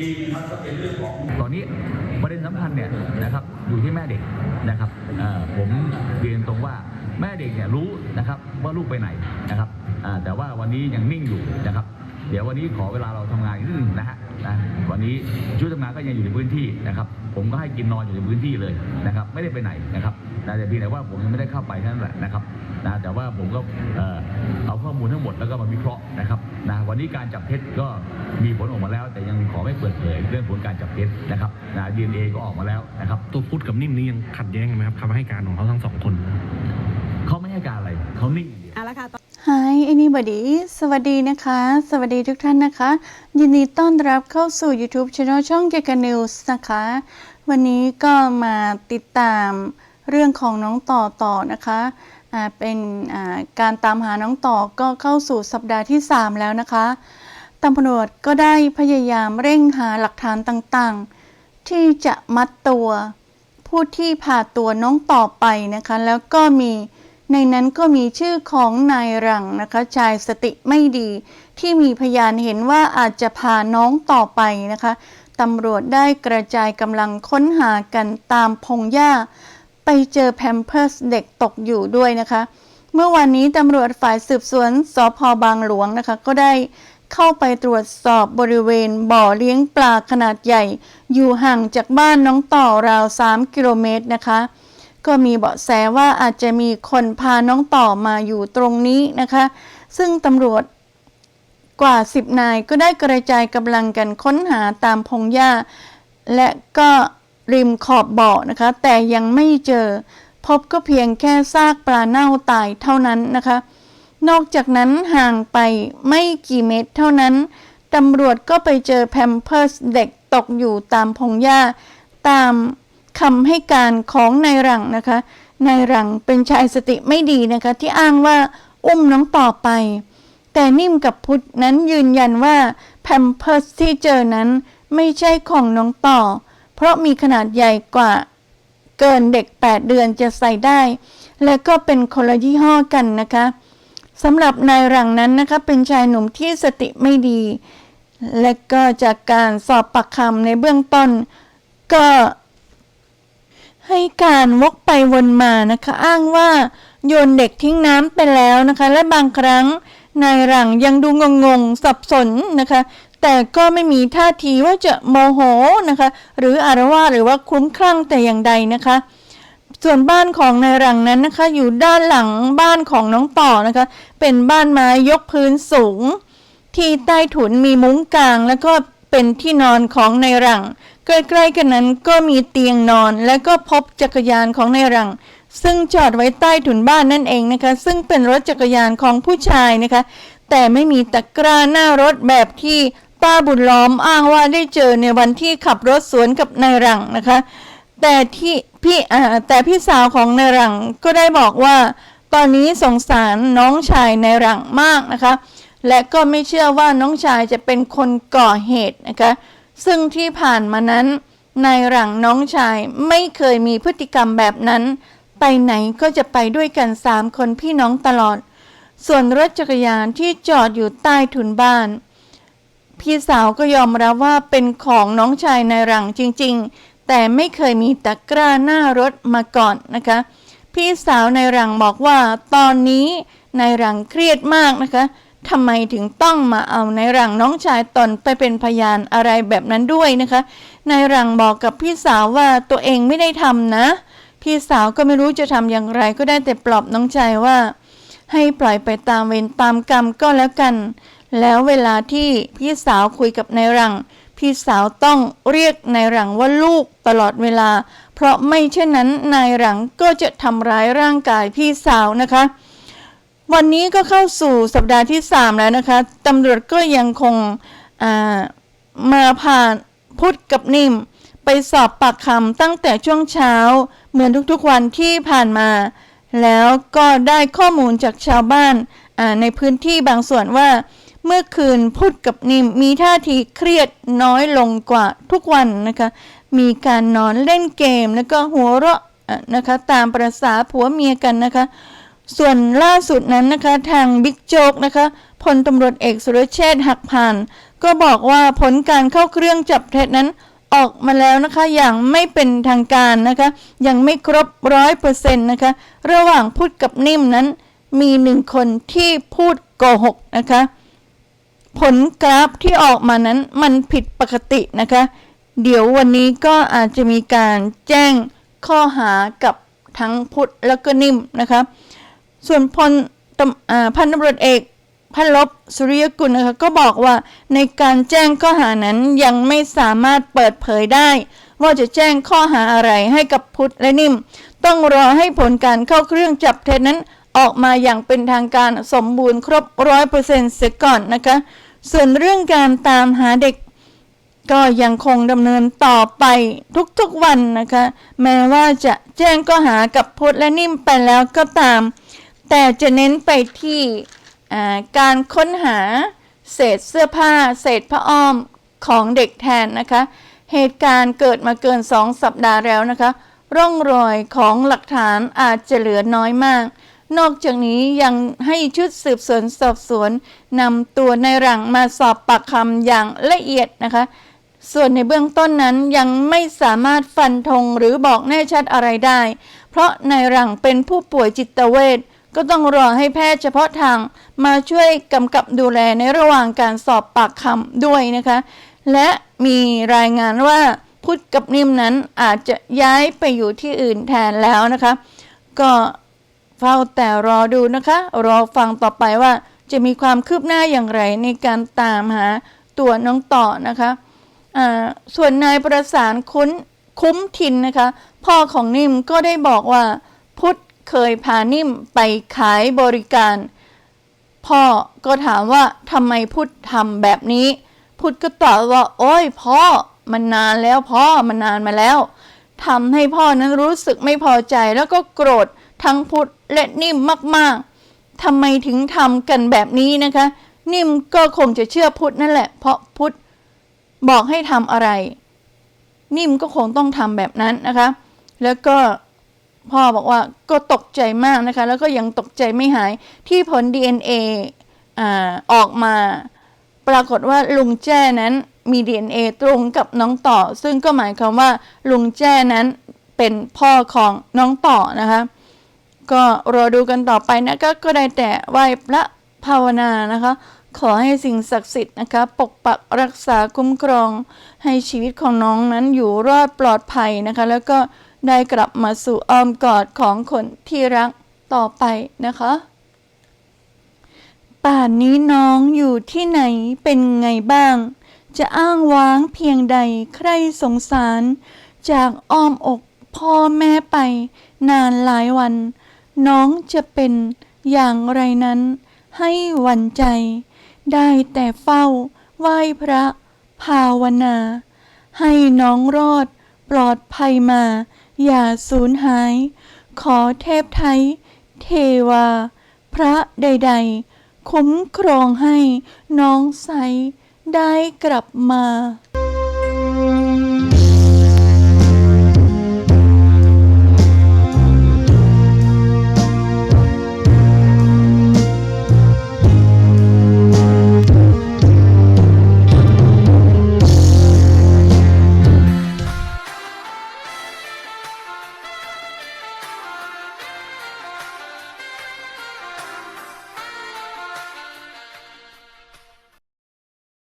ทีนะครับก็เป็นเรื่องของตอนนี้ประเด็นสำคัญเนี่ยนะครับอยู่ที่แม่เด็กนะครับผมเรียนตรงว่าแม่เด็กเนี่ยรู้นะครับว่าลูกไปไหนนะครับแต่ว่าวันนี้ยังนิ่งอยู่นะครับ เดี๋ยววันนี้ขอเวลาเราทำงานอีกนิดนึงนะฮะ นะวันนี้ชุดทำงานก็ยังอยู่ในพื้นที่นะครับผมก็ให้กินนอนอยู่ในพื้นที่เลยนะครับไม่ได้ไปไหนนะครับนะแต่เพียงแต่ว่าผมยังไม่ได้เข้าไปเท่านั้นแหละนะครับนะแต่ว่าผมก็เอ่อเอาข้อมูลทั้งหมดแล้วก็มาวิเคราะห์นะครับนะวันนี้การจับเท็จก็มีผลออกมาแล้ว แต่ยังขอไม่เปิดเผยเรื่องผลการจับเท็จนะครับนะดีเอ็นเอก็ออกมาแล้วนะครับตัวพุทธกับนิ่มนี่ยังขัดแย้งกันไหมครับคำให้การของเขาทั้งสองคนเขาไม่ให้การอะไรเขานิ่งอย่างเดียวเอาละค่ะ Hi anybody สวัสดีนะคะ สวัสดีทุกท่านนะคะ ยินดีต้อนรับเข้าสู่ YouTube Channel ช่องเกก News นะคะ วันนี้ก็มาติดตามเรื่องของน้องต่อต่อนะคะเป็นการตามหาน้องต่อก็เข้าสู่สัปดาห์ที่ 3 แล้วนะคะตำรวจก็ได้พยายามเร่งหาหลักฐานต่างๆ ที่จะมัดตัว ผู้ที่พาตัวน้องต่อไปนะคะ แล้วก็มี ในนั้นก็มีชื่อของนายหลังนะคะชายสติไม่ดี ที่มีพยานเห็นว่าอาจจะพาน้องต่อไปนะคะตำรวจได้กระจายกำลังค้นหากันตามพงหญ้า ไปเจอแพมเพิร์สเด็กตกอยู่ด้วยนะคะ เมื่อวานนี้ตำรวจฝ่ายสืบสวนสพบางหลวงนะคะ ก็ได้เข้าไปตรวจสอบบริเวณบ่อเลี้ยงปลาขนาดใหญ่ อยู่ห่างจากบ้านน้องต่อราว 3 กิโลเมตรนะคะ ก็มีเบาะแสว่าอาจจะมีคนพาน้องต่อมาอยู่ตรงนี้นะคะ ซึ่งตำรวจกว่า 10 นายก็ได้กระจายกำลังกันค้นหาตามพงหญ้า และก็ริมขอบบ่อนะคะ แต่ยังไม่เจอ พบก็เพียงแค่ซากปลาเน่าตายเท่านั้นนะคะ นอกจากนั้นห่างไปไม่กี่เมตรเท่านั้นตำรวจก็ไปเจอแพมเพิร์สเด็กตกอยู่ตามพงหญ้า ตาม คำให้การของนายหลังนะคะนายหลังเป็นชายสติไม่ดีนะคะที่อ้างว่าอุ้มน้องต่อไป แต่นิ่มกับพุทธนั้นยืนยันว่าแพมเพิร์สที่เจอนั้นไม่ใช่ของน้องต่อ เพราะมีขนาดใหญ่กว่าเกินเด็ก 8 เดือนจะใส่ได้ และก็เป็นคนละยี่ห้อกันนะคะสำหรับนายหลังนั้นนะคะเป็นชายหนุ่มที่สติไม่ดี และก็จากการสอบปากคำในเบื้องต้น ก็ ให้การวกไปวนมานะคะ อ้างว่าโยนเด็กทิ้งน้ำไปแล้วนะคะ และบางครั้งนายหลังยังดูงงๆสับสนนะคะ แต่ก็ไม่มีท่าทีว่าจะโมโหนะคะ หรืออารวาหรือว่าคลุ้มคลั่งแต่อย่างใดนะคะ ส่วนบ้านของนายหลังนั้นนะคะ อยู่ด้านหลังบ้านของน้องต่อนะคะ เป็นบ้านไม้ยกพื้นสูง ที่ใต้ถุนมีมุ้งกลาง แล้วก็เป็นที่นอนของนายหลัง ใกล้ๆกันนั้นก็มีเตียงนอนและก็พบจักรยานของนายหลัง ซึ่งจอดไว้ใต้ถุนบ้านนั่นเองนะคะ ซึ่งเป็นรถจักรยานของผู้ชายนะคะ แต่ไม่มีตะกร้าหน้ารถแบบที่ป้าบุญล้อมอ้างว่าได้เจอในวันที่ขับรถสวนกับนายหลังนะคะ แต่ที่พี่อ่าแต่พี่สาวของนายหลังก็ได้บอกว่า ตอนนี้สงสารน้องชายนายหลังมากนะคะ และก็ไม่เชื่อว่าน้องชายจะเป็นคนก่อเหตุนะคะ ซึ่งที่ผ่านมานั้นนายหลังน้องชายไม่เคยมีพฤติกรรมแบบนั้น ไปไหนก็จะไปด้วยกันสามคนพี่น้องตลอด ส่วนรถจักรยานที่จอดอยู่ใต้ถุนบ้าน พี่สาวก็ยอมรับว่าเป็นของน้องชายนายหลังจริงๆ แต่ไม่เคยมีตะกร้าหน้ารถมาก่อนนะคะ พี่สาวนายหลังบอกว่าตอนนี้นายหลังเครียดมากนะคะ ทำไมถึงต้องมาเอานายหลังน้องชายตนไปเป็นพยานอะไรแบบนั้นด้วยนะคะนายหลังบอกกับพี่สาวว่าตัวเองไม่ได้ทำนะ พี่สาวก็ไม่รู้จะทำอย่างไรก็ได้แต่ปลอบน้องชายว่า ให้ปล่อยไปตามเวรตามกรรมก็แล้วกัน แล้วเวลาที่พี่สาวคุยกับนายหลัง พี่สาวต้องเรียกนายหลังว่าลูกตลอดเวลา เพราะไม่เช่นนั้นนายหลังก็จะทำร้ายร่างกายพี่สาวนะคะ วันนี้ก็เข้าสู่สัปดาห์ที่ 3 แล้วนะคะตำรวจก็ยังคงมาผ่านพุทธกับนิ่ม ไปสอบปากคำตั้งแต่ช่วงเช้า เหมือนทุกๆวันที่ผ่านมา แล้วก็ได้ข้อมูลจากชาวบ้านในพื้นที่บางส่วนว่า เมื่อคืนพุทธกับนิ่มมีท่าทีเครียดน้อยลงกว่าทุกวันนะคะ มีการนอนเล่นเกมแล้วก็หัวเราะอะนะคะตามประษาผัวเมียกันนะคะ ส่วนล่าสุดนั้นนะคะทางบิ๊กโจ๊กนะคะพลตำรวจเอกสุรเชษฐ์หักผ่าน ก็บอกว่าผลการเข้าเครื่องจับเท็จนั้นออกมาแล้วนะคะอย่างไม่เป็นทางการนะคะ ยังไม่ครบร้อยเปอร์เซ็นต์นะคะระหว่างพูดกับนิ่มนั้นมีหนึ่งคนที่พูดโกหกนะคะผลกราฟที่ออกมานั้นมันผิดปกตินะคะ เดี๋ยววันนี้ก็อาจจะมีการแจ้งข้อหากับทั้งพุทธแล้วก็นิ่มนะคะ ส่วนพลพันตำรวจเอกพันลบสุริยกุลนะคะก็บอกว่าในการแจ้งข้อหานั้นยังไม่สามารถเปิดเผยได้ ว่าจะแจ้งข้อหาอะไรให้กับพุทธและนิ่ม ต้องรอให้ผลการเข้าเครื่องจับเท็จนั้นออกมาอย่างเป็นทางการสมบูรณ์ครบร้อยเปอร์เซ็นต์เสียก่อนนะคะ ส่วนเรื่องการตามหาเด็ก ก็ยังคงดำเนินต่อไปทุกๆวันนะคะ แม้ว่าจะแจ้งข้อหากับพุทธและนิ่มไปแล้วก็ตาม แต่จะเน้นไปที่การค้นหาเศษเสื้อผ้า เศษผ้าอ้อมของเด็กแทนนะคะ เหตุการณ์เกิดมาเกิน 2 สัปดาห์แล้วนะคะ ร่องรอยของหลักฐานอาจจะเหลือน้อยมาก นอกจากนี้ยังให้ชุดสืบสวนสอบสวนนำตัวในหลังมาสอบปากคำอย่างละเอียดนะคะ ส่วนในเบื้องต้นนั้นยังไม่สามารถฟันธงหรือบอกแน่ชัดอะไรได้ เพราะในหลังเป็นผู้ป่วยจิตเวช ก็ต้องรอให้แพทย์เฉพาะทางมาช่วยกำกับดูแลในระหว่างการสอบปากคำด้วยนะคะ และมีรายงานว่าพุทธกับนิ่มนั้นอาจจะย้ายไปอยู่ที่อื่นแทนแล้วนะคะ ก็เฝ้าแต่รอดูนะคะ รอฟังต่อไปว่าจะมีความคืบหน้าอย่างไรในการตามหาตัวน้องต่อนะคะส่วนนายประสานคุ้นคุ้มทินนะคะ พ่อของนิ่มก็ได้บอกว่า เคยพานิ่มไปขายบริการ พ่อก็ถามว่าทำไมพุทธทำแบบนี้ พุทธก็ตอบว่า โอ้ยพ่อมันนานแล้วพ่อมันนานมาแล้วทำให้พ่อนั้นรู้สึกไม่พอใจแล้วก็โกรธทั้งพุทธและนิ่มมากๆทำไมถึงทำกันแบบนี้นะคะ นิ่มก็คงจะเชื่อพุทธนั่นแหละ เพราะพุทธบอกให้ทำอะไร นิ่มก็คงต้องทำแบบนั้นนะคะ แล้วก็ พ่อบอกว่าก็ตกใจมากนะคะ แล้วก็ยังตกใจไม่หายที่ผล DNA อ่าออกมา ปรากฏว่าลุงแจ้นั้นมี DNA ตรงกับน้องต่อ ซึ่งก็หมายความว่าลุงแจ้นั้นเป็นพ่อของน้องต่อนะคะ ก็รอดูกันต่อไปนะคะก็ได้แต่ไหว้พระภาวนานะคะ ขอให้สิ่งศักดิ์สิทธิ์นะคะ ปกปักรักษาคุ้มครอง ให้ชีวิตของน้องนั้นอยู่รอดปลอดภัยนะคะ แล้วก็ ได้กลับมาสู่อ้อมกอดของคนที่รักต่อไปนะคะ ป่านนี้น้องอยู่ที่ไหนเป็นไงบ้าง จะอ้างว้างเพียงใดใครสงสาร จากอ้อมอกพ่อแม่ไป นานหลายวัน น้องจะเป็นอย่างไรนั้น ให้หวั่นใจ ได้แต่เฝ้าไหว้พระภาวนา ให้น้องรอดปลอดภัยมา อย่าสูญหาย ขอเทพไทย เทวา พระใด ๆ คุ้มครองให้น้องใสได้กลับมา